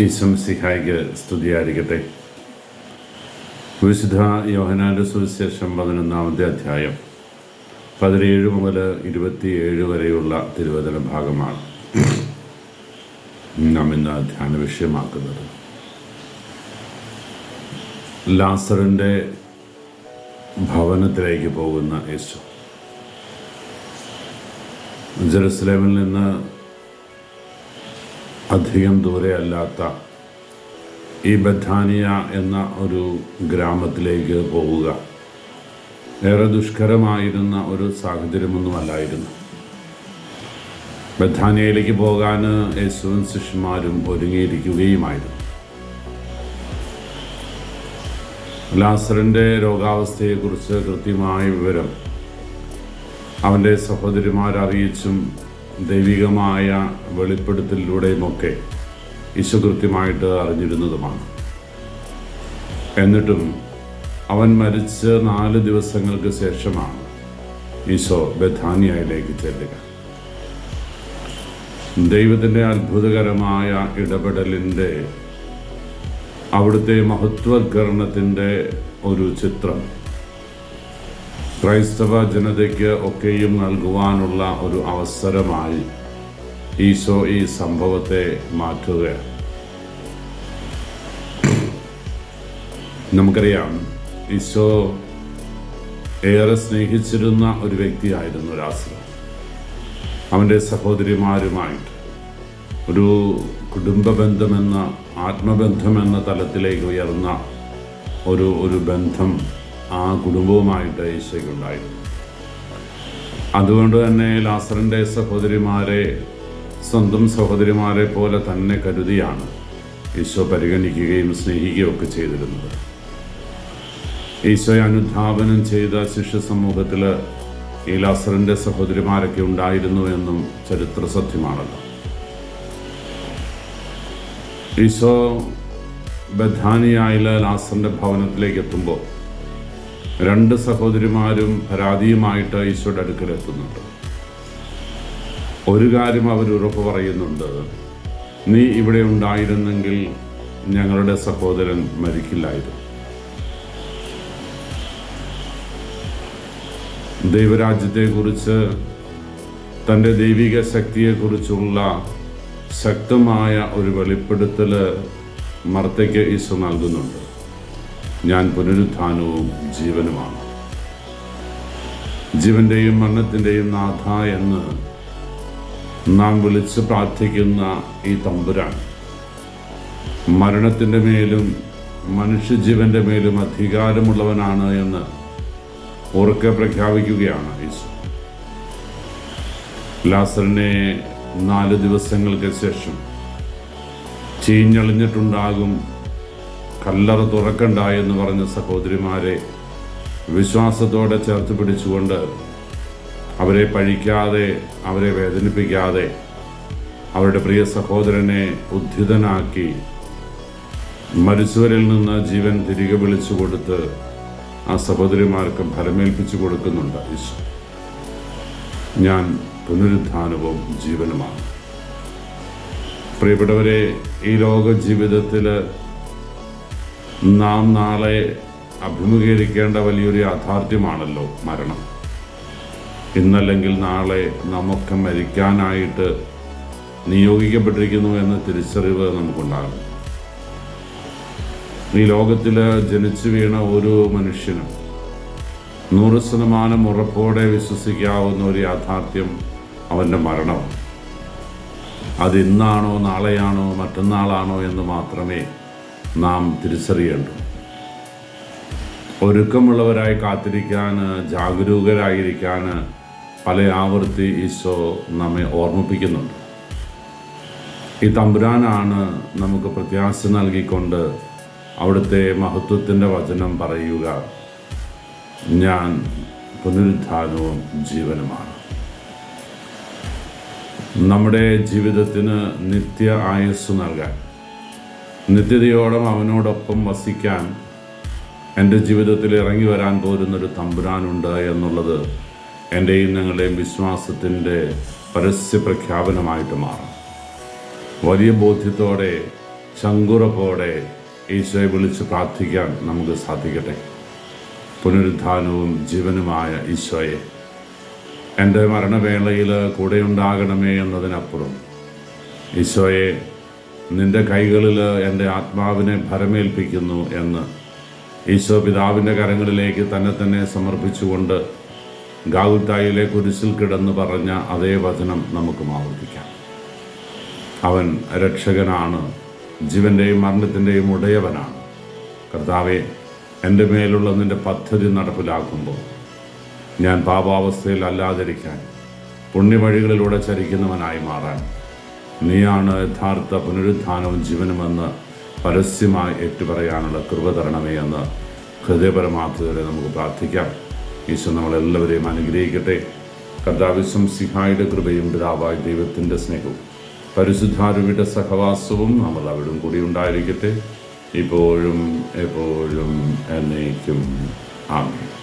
ഈശ്വം സിഹായിക്ക് സ്തുതിയായിരിക്കട്ടെ. വിശുദ്ധ യോഹനാന്റെ സുവിശേഷം പതിനൊന്നാമത്തെ അധ്യായം പതിനേഴ് മുതൽ ഇരുപത്തിയേഴ് വരെയുള്ള തിരുവചന ഭാഗമാണ് നാം ഇന്ന് ധ്യാന വിഷയമാക്കുന്നത്. ലാസറിന്റെ ഭവനത്തിലേക്ക് പോകുന്ന യേശു. ജെറുസലേമിൽ നിന്ന് അധികം ദൂരെയല്ലാത്ത ഈ ബഥാനിയ എന്ന ഒരു ഗ്രാമത്തിലേക്ക് പോവുക. ഏറെ ദുഷ്കരമായിരുന്ന ഒരു സാഹചര്യമൊന്നുമല്ലായിരുന്നു. ബഥാനിയയിലേക്ക് പോകാൻ യേശുവൻ ശിഷ്യന്മാരും ഒരുങ്ങിയിരിക്കുകയുമായിരുന്നു. ലാസറിന്റെ രോഗാവസ്ഥയെക്കുറിച്ച് കൃത്യമായ വിവരം അവന്റെ സഹോദരിമാരറിയിച്ചും ദൈവികമായ വെളിപ്പെടുത്തലിലൂടെയുമൊക്കെ ഈശോ കൃത്യമായിട്ട് അറിഞ്ഞിരുന്നതുമാണ്. എന്നിട്ടും അവൻ മരിച്ച് നാല് ദിവസങ്ങൾക്ക് ശേഷമാണ് ഈശോ ബഥാനിയയിലേക്ക് ചെല്ലുക. ദൈവത്തിന്റെ അത്ഭുതകരമായ ഇടപെടലിന്റെ അവിടുത്തെ മഹത്വവൽക്കരണത്തിന്റെ ഒരു ചിത്രം ക്രൈസ്തവ ജനതയ്ക്ക് ഒക്കെയും നൽകുവാനുള്ള ഒരു അവസരമായി ഈശോ ഈ സംഭവത്തെ മാറ്റുക നമുക്കറിയാം ഈശോ ഏറെ സ്നേഹിച്ചിരുന്ന ഒരു വ്യക്തിയായിരുന്നു രാസ അവന്റെ സഹോദരിമാരുമായിട്ട് ഒരു കുടുംബ ബന്ധമെന്ന ആത്മബന്ധമെന്ന തലത്തിലേക്ക് ഉയർന്ന ഒരു ഒരു ബന്ധം ആ കുടുംബവുമായിട്ട് ഈശോയ്ക്കുണ്ടായിരുന്നു അതുകൊണ്ട് തന്നെ ലാസറിന്റെ സഹോദരിമാരെ സ്വന്തം സഹോദരിമാരെ പോലെ തന്നെ കരുതിയാണ് ഈശോ പരിഗണിക്കുകയും സ്നേഹിക്കുകയൊക്കെ ചെയ്തിരുന്നത്. ഈശോയെ അനുധാപനം ചെയ്ത ശിഷ്യ സമൂഹത്തിൽ ഈ ലാസറിന്റെ സഹോദരിമാരൊക്കെ ഉണ്ടായിരുന്നു എന്നും ചരിത്ര സത്യമാണല്ലോ. ഈശോ ബഥാനിയായിലെ ലാസറിന്റെ ഭവനത്തിലേക്ക് എത്തുമ്പോൾ രണ്ട് സഹോദരിമാരും പരാതിയുമായിട്ട് ഈശോയുടെ അടുക്കലെത്തുന്നുണ്ട് ഒരു കാര്യം അവർ ഉറപ്പ് പറയുന്നുണ്ട്. നീ ഇവിടെ ഉണ്ടായിരുന്നെങ്കിൽ ഞങ്ങളുടെ സഹോദരൻ മരിക്കില്ലായിരുന്നു. ദൈവരാജ്യത്തെക്കുറിച്ച് തന്റെ ദൈവിക ശക്തിയെക്കുറിച്ചുള്ള ശക്തമായ ഒരു വെളിപ്പെടുത്തൽ മർത്തയ്ക്ക് ഈശോ നൽകുന്നുണ്ട്. ഞാൻ പുനരുത്ഥാനവും ജീവനുമാണ്. ജീവന്റെയും മരണത്തിന്റെയും നാഥ എന്ന് നാം വിളിച്ച് പ്രാർത്ഥിക്കുന്ന ഈ തമ്പുരാൻ മരണത്തിന്റെ മേലും മനുഷ്യജീവന്റെ മേലും അധികാരമുള്ളവനാണ് എന്ന് ഉറക്കെ പ്രഖ്യാപിക്കുകയാണ് ഈശോ. ലാസറിനെ നാല് ദിവസങ്ങൾക്ക് ശേഷം ചീഞ്ഞളിഞ്ഞിട്ടുണ്ടാകും കല്ലറ തുറക്കണ്ട എന്ന് പറഞ്ഞ സഹോദരിമാരെ വിശ്വാസത്തോടെ ചേർത്ത് പിടിച്ചുകൊണ്ട് അവരെ പഴിക്കാതെ അവരെ വേദനിപ്പിക്കാതെ അവരുടെ പ്രിയ സഹോദരനെ ഉദ്ധിതനാക്കി മരിച്ചവരിൽ നിന്ന് ജീവൻ തിരികെ വിളിച്ചു കൊടുത്ത് ആ സഹോദരിമാർക്ക് ഫലമേൽപ്പിച്ചു കൊടുക്കുന്നുണ്ട്. ഈശോ ഞാൻ പുനരുദ്ധാനവും ജീവനുമാണ്. പ്രിയപ്പെട്ടവരെ ഈ ലോക ജീവിതത്തിൽ നാം നാളെ അഭിമുഖീകരിക്കേണ്ട വലിയൊരു യാഥാർത്ഥ്യമാണല്ലോ മരണം. ഇന്നല്ലെങ്കിൽ നാളെ നമുക്ക് മരിക്കാനായിട്ട് നിയോഗിക്കപ്പെട്ടിരിക്കുന്നു എന്ന തിരിച്ചറിവ് നമുക്കുണ്ടാകും. ഈ ലോകത്തിൽ ജനിച്ചു വീണ ഓരോ മനുഷ്യനും നൂറ് ശതമാനം ഉറപ്പോടെ വിശ്വസിക്കാവുന്ന ഒരു യാഥാർത്ഥ്യം അവന്റെ മരണം അത് ഇന്നാണോ നാളെയാണോ മറ്റന്നാളാണോ എന്ന് മാത്രമേ നാം തിരിച്ചറിയേണ്ടു ഒരുക്കമുള്ളവരായി കാത്തിരിക്കാൻ ജാഗരൂകരായിരിക്കാൻ പല ആവർത്തി ഈശോ നമ്മെ ഓർമ്മിപ്പിക്കുന്നുണ്ട്. ഈ തമ്പുരാനാണ് നമുക്ക് പ്രത്യാശ നൽകിക്കൊണ്ട് അവിടുത്തെ മഹത്വത്തിന്റെ വചനം പറയുക. ഞാൻ പുനരുദ്ധാനവും ജീവനുമാണ്. നമ്മുടെ ജീവിതത്തിന് നിത്യ ആയുസ് നൽകാൻ നിത്യതയോളം അവനോടൊപ്പം വസിക്കാൻ എന്റെ ജീവിതത്തിൽ ഇറങ്ങി വരാൻ പോരുന്നൊരു തമ്പുരാനുണ്ട് എന്നുള്ളത് എന്റെയും ഞങ്ങളുടെയും വിശ്വാസത്തിന്റെ പരസ്യ പ്രഖ്യാപനമായിട്ട് മാറും. വലിയ ബോധ്യത്തോടെ ചങ്കുറപ്പോടെ ഈശോയെ വിളിച്ച് പ്രാർത്ഥിക്കാൻ നമുക്ക് സാധിക്കട്ടെ. പുനരുദ്ധാനവും ജീവനുമായ ഈശോയെ എന്റെ മരണവേളയിൽ കൂടെ ഉണ്ടാകണമേ എന്നതിനപ്പുറം ഈശോയെ നിന്റെ കൈകളിൽ എന്റെ ആത്മാവിനെ ഭരമേൽപ്പിക്കുന്നു എന്ന് ഈശോ പിതാവിന്റെ കരങ്ങളിലേക്ക് തന്നെ തന്നെ സമർപ്പിച്ചുകൊണ്ട് ഗാവുത്തായിലെ കുരിശിൽ കിടന്ന് പറഞ്ഞ അതേ വചനം നമുക്ക് ആവർത്തിക്കാം. അവൻ രക്ഷകനാണ് ജീവന്റെയും മരണത്തിന്റെയും ഉടയവനാണ്. കർത്താവെ എന്റെ മേലുള്ള നിന്റെ പദ്ധതി നടപ്പിലാക്കുമ്പോൾ ഞാൻ പാപാവസ്ഥയിൽ അല്ലാതിരിക്കാൻ പുണ്യവഴികളിലൂടെ ചരിക്കുന്നവനായി മാറാൻ നീയാണ് യഥാർത്ഥ പുനരുദ്ധാനവും ജീവനുമെന്ന് പരസ്യമായി ഏറ്റുപറയാനുള്ള കൃപ തരണമേ എന്ന് ഹൃദയപരമാർത്ഥതയോടെ നമുക്ക് പ്രാർത്ഥിക്കാം. ഈശോ നമ്മളെല്ലാവരെയും അനുഗ്രഹിക്കട്ടെ. കർത്താവിശ്വം സിഹായുടെ കൃപയും പിതാവായ ദൈവത്തിന്റെ സ്നേഹവും പരിശുദ്ധാരുവിയുടെ സഹവാസവും നമ്മൾ അവിടും കൂടി ഉണ്ടായിരിക്കട്ടെ. ഇപ്പോഴും എപ്പോഴും എന്നേക്കും. ആമേൻ.